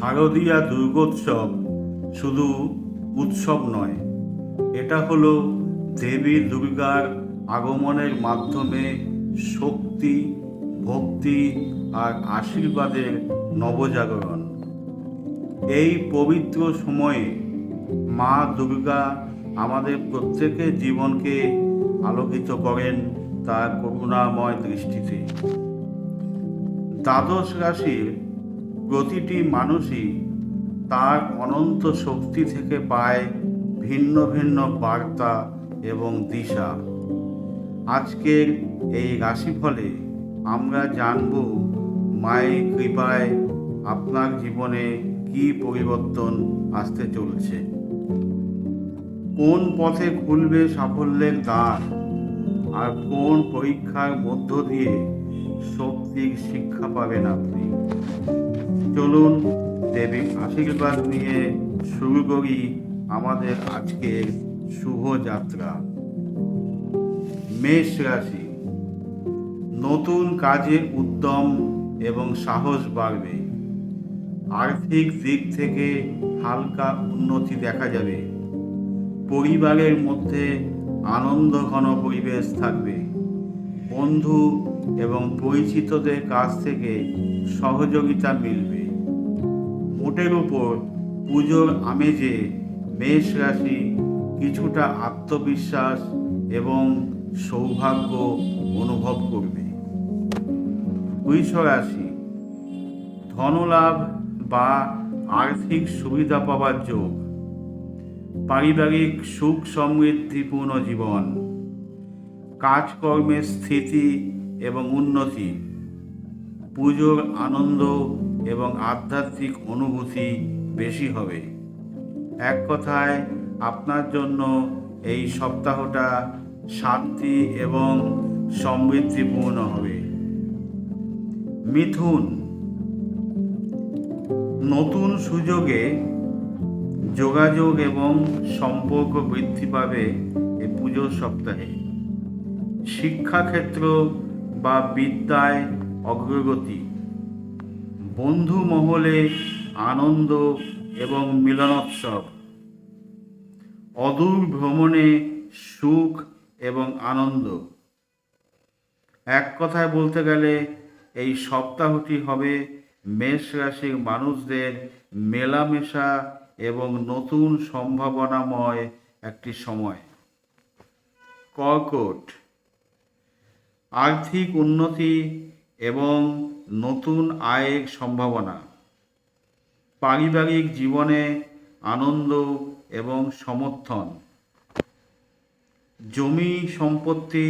শারদীয়া দুর্গোৎসব শুধু উৎসব নয়, এটা হলো দেবী দুর্গার আগমনের মাধ্যমে শক্তি, ভক্তি আর আশীর্বাদের নবজাগরণ। এই পবিত্র সময়ে মা দুর্গা আমাদের প্রত্যেকের জীবনকে আলোকিত করেন তার করুণাময় দৃষ্টিতে। দ্বাদশ রাশির প্রতিটি মানুষই তার অনন্ত শক্তি থেকে পায় ভিন্ন ভিন্ন বার্তা এবং দিশা। আজকের এই রাশিফলে আমরা জানব মায়ের কৃপায় আপনার জীবনে কি পরিবর্তন আসতে চলছে। কোন পথে খুলবে সাফল্যের দ্বার আর কোন পরীক্ষার মধ্য দিয়ে শক্তির শিক্ষা পাবেন আপনি? চলুন দেবীর আশীর্বাদ নিয়ে শুরু করি আমাদের আজকের শুভ যাত্রা। মেষ রাশি, নতুন কাজে উদ্যম এবং সাহস বাড়বে। আর্থিক দিক থেকে হালকা উন্নতি দেখা যাবে। পরিবারের মধ্যে আনন্দ ঘন পরিবেশ থাকবে। বন্ধু এবং পরিচিতদের কাছ থেকে সহযোগিতা মিলবে। মোটের উপর পুজোর আমেজে মেষ রাশি কিছুটা আত্মবিশ্বাস এবং সৌভাগ্য অনুভব করবে। বৃষ রাশি, ধনলাভ বা আর্থিক সুবিধা পাওয়ার যোগ। পারিবারিক সুখ সমৃদ্ধিপূর্ণ জীবন। কাজকর্মের স্থিতি এবং উন্নতি। পুজোর আনন্দ এবং আধ্যাত্মিক অনুভূতি বেশি হবে। এক কথায়, আপনার জন্য এই সপ্তাহটা শান্তি এবং সমৃদ্ধিপূর্ণ হবে। মিথুন, নতুন সুযোগে যোগাযোগ এবং সম্পর্ক বৃদ্ধি পাবে এ পুজোর সপ্তাহে। শিক্ষাক্ষেত্র বা বিদ্যায় অগ্রগতি। বন্ধু মহলে আনন্দ এবং মিলনোৎসব। অদূর ভ্রমণে সুখ এবং আনন্দ। এক কথায় বলতে গেলে, এই সপ্তাহটি হবে মেষ রাশির মানুষদের মেলামেশা এবং নতুন সম্ভাবনাময় একটি সময়। কর্কট। আর্থিক উন্নতি এবং নতুন আয়ের সম্ভাবনা। পারিবারিক জীবনে আনন্দ এবং সমর্থন। জমি সম্পত্তি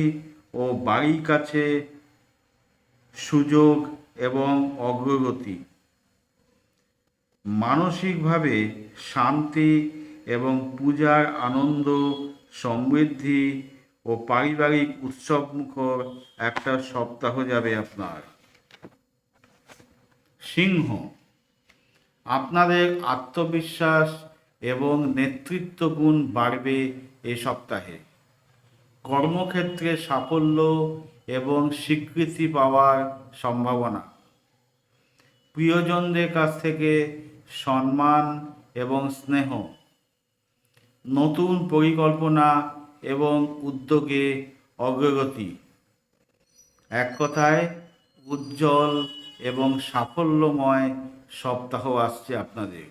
ও বাড়ির কাছে সুযোগ এবং অগ্রগতি। মানসিকভাবে শান্তি এবং পূজার আনন্দ সমৃদ্ধি ও পারিবারিক উৎসবমুখর একটা সপ্তাহ যাবে আপনার। সিংহ, আপনাদের আত্মবিশ্বাস এবং নেতৃত্ব গুণ বাড়বে এ সপ্তাহে। কর্মক্ষেত্রে সাফল্য এবং স্বীকৃতি পাওয়ার সম্ভাবনা। প্রিয়জনদের কাছ থেকে সম্মান এবং স্নেহ। নতুন পরিকল্পনা এবং উদ্যোগে অগ্রগতি। এক কথায়, উজ্জ্বল এবং সাফল্যময় সপ্তাহ আসছে আপনাদের।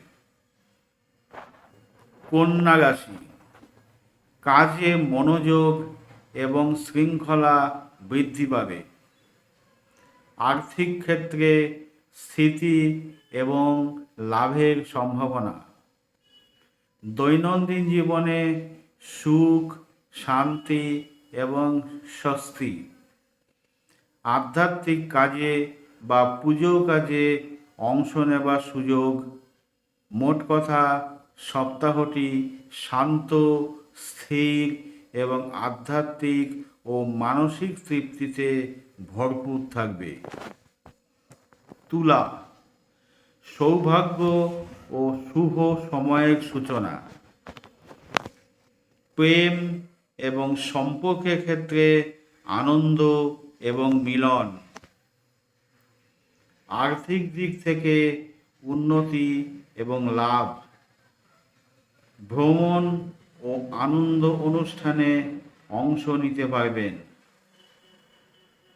কন্যা রাশি, কাজে মনোযোগ এবং শৃঙ্খলা বৃদ্ধি পাবে। আর্থিক ক্ষেত্রে স্থিতি এবং লাভের সম্ভাবনা। দৈনন্দিন জীবনে সুখ শান্তি এবং স্বস্তি। আধ্যাত্মিক কাজে বা পুজো কাজে অংশ নেবার সুযোগ। মোট কথা, সপ্তাহটি শান্ত, স্থির এবং আধ্যাত্মিক ও মানসিক তৃপ্তিতে ভরপুর থাকবে। তুলা, সৌভাগ্য ও শুভ সময়ের সূচনা। প্রেম এবং সম্পর্কের ক্ষেত্রে আনন্দ এবং মিলন। আর্থিক দিক থেকে উন্নতি এবং লাভ। ভ্রমণ ও আনন্দ অনুষ্ঠানে অংশ নিতে পারবেন।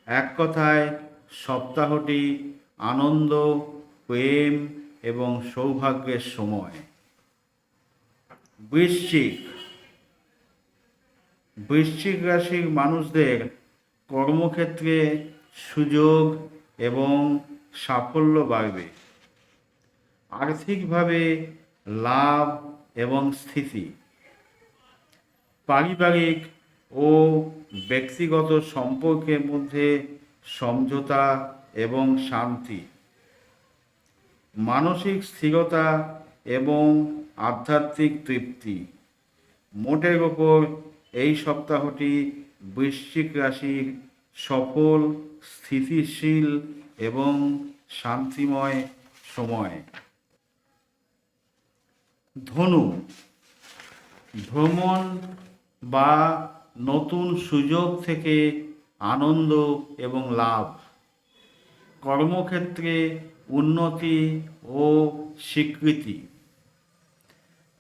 এক কথায়, সপ্তাহটি আনন্দ, প্রেম এবং সৌভাগ্যের সময়। বৃশ্চিক বৃশ্চিক রাশির মানুষদের কর্মক্ষেত্রে সুযোগ এবং সাফল্য বাড়বে। আর্থিকভাবে লাভ এবং স্থিতি, পারিবারিক ও ব্যক্তিগত সম্পর্কের মধ্যে সমঝোতা এবং শান্তি, মানসিক স্থিরতা এবং আধ্যাত্মিক তৃপ্তি, মোটের ওপর এই সপ্তাহটি বৃশ্চিক রাশির সফল, স্থিতিশীল এবং শান্তিময় সময়। ধনু, ভ্রমণ বা নতুন সুযোগ থেকে আনন্দ এবং লাভ। কর্মক্ষেত্রে উন্নতি ও স্বীকৃতি।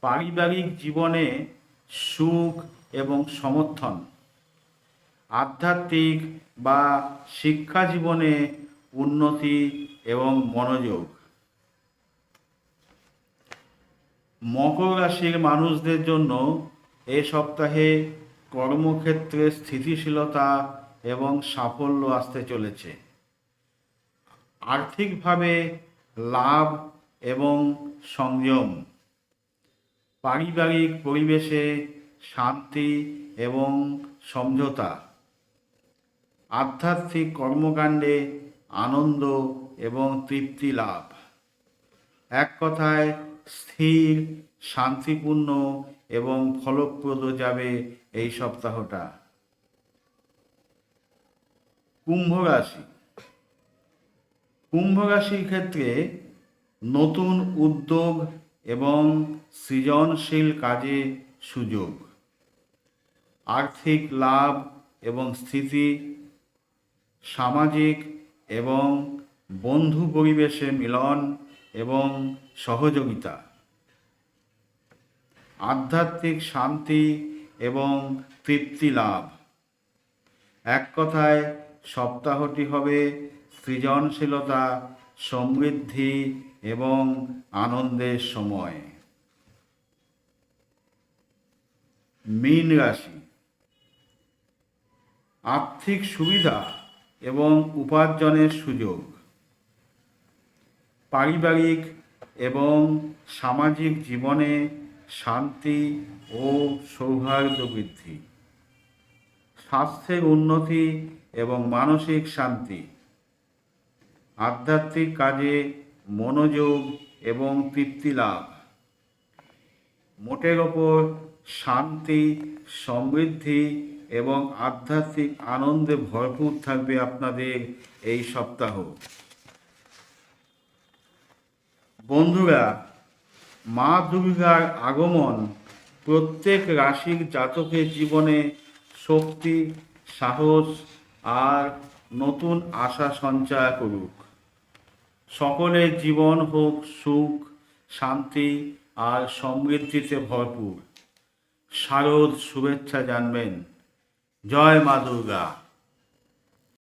পারিবারিক জীবনে সুখ এবং সমর্থন। আধ্যাত্মিক বা শিক্ষা জীবনে উন্নতি এবং মনোযোগ। মকর রাশির মানুষদের জন্য এ সপ্তাহে কর্মক্ষেত্রে স্থিতিশীলতা এবং সাফল্য আসতে চলেছে। আর্থিকভাবে লাভ এবং সংযম। পারিবারিক পরিবেশে শান্তি এবং সমঝোতা। আধ্যাত্মিক কর্মকাণ্ডে আনন্দ এবং তৃপ্তি লাভ। এক কথায়, স্থির, শান্তিপূর্ণ এবং ফলপ্রদ যাবে এই সপ্তাহটা। কুম্ভ রাশি কুম্ভ রাশির ক্ষেত্রে নতুন উদ্যোগ এবং সৃজনশীল কাজে সুযোগ। আর্থিক লাভ এবং স্থিতি, সামাজিক এবং বন্ধু পরিবেশে মিলন এবং সহযোগিতা। আধ্যাত্মিক শান্তি এবং তৃপ্তি লাভ। এক কথায়, সপ্তাহটি হবে সৃজনশীলতা, সমৃদ্ধি এবং আনন্দের সময়। মীন রাশি। আর্থিক সুবিধা এবং উপার্জনের সুযোগ। পারিবারিক এবং সামাজিক জীবনে শান্তি ও সৌহার্দ্য বৃদ্ধি। স্বাস্থ্যের উন্নতি এবং মানসিক শান্তি। আধ্যাত্মিক কাজে মনোযোগ এবং তৃপ্তি লাভ। মোটের ওপর শান্তি সমৃদ্ধি এবং আধ্যাত্মিক আনন্দে ভরপুর থাকবে আপনাদের এই সপ্তাহ। বন্ধুরা, মা দুর্গার আগমন প্রত্যেক রাশির জাতকের জীবনে শক্তি, সাহস আর নতুন আশা সঞ্চয় করুক। সকলের জীবন হোক সুখ, শান্তি আর সমৃদ্ধিতে ভরপুর। শারদ শুভেচ্ছা জানবেন। জয় মা দুর্গা।